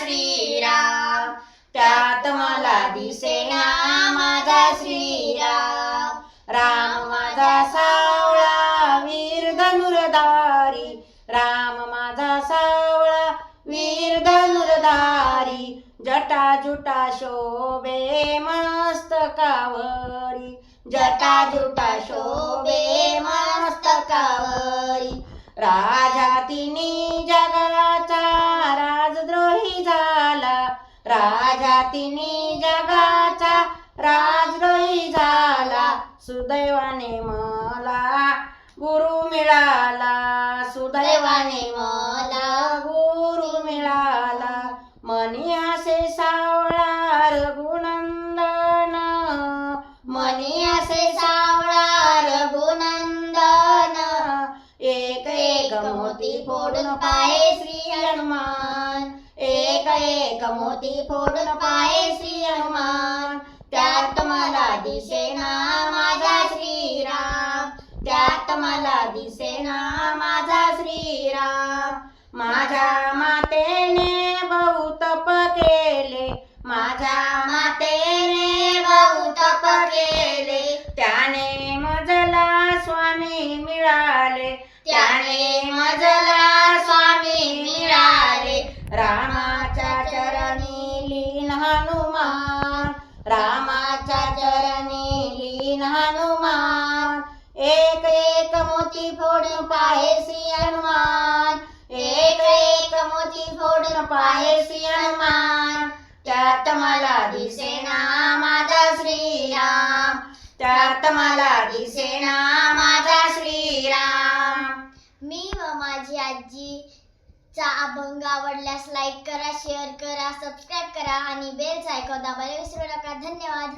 श्रीराम. त्यात मला दिसेना माझा श्रीराम. राम माझा सावळा वीर धनुरधारी. राम माझा सावळा वीर धनुरधारी. जटा जुटा शोभे मस्तकावरी. जटा जुटा शोभे मस्तकावरी. राजा तिनी राजा तिनी जगाचा राजद्रोही झाला. सुदैवाने मला गुरु मिळाला. सुदैवाने मला गुरु मिळाला. मनी असे सावळा रघुनंदन मनी असे सावळा रघुनंदन एक एक मोती फोडून पाहे श्री हनुमान. एक एक मोती फोडून पाहे श्री हनुमान त्यात मला दिसेना माझा श्रीराम. त्यात मला दिसेना माझा श्रीराम. माझ्या मातेने बहुतप केले. माझ्या मातेने बहुतप केले. त्याने हनुमान रामाच्या चरणी लीन हनुमान. एक एक मोती फोडून पाहे श्री हनुमान. एक एक मोती फोडून पाहे श्री हनुमान. त्यात मला दिसेना माझा श्रीराम. त्यात मला दिसेना माझा श्रीराम. मी व माझी आजी चा अभंग आवडल्यास लाईक करा शेअर करा सबस्क्राईब करा आणि बेल आयकॉन दाबायला विसरू नका. धन्यवाद.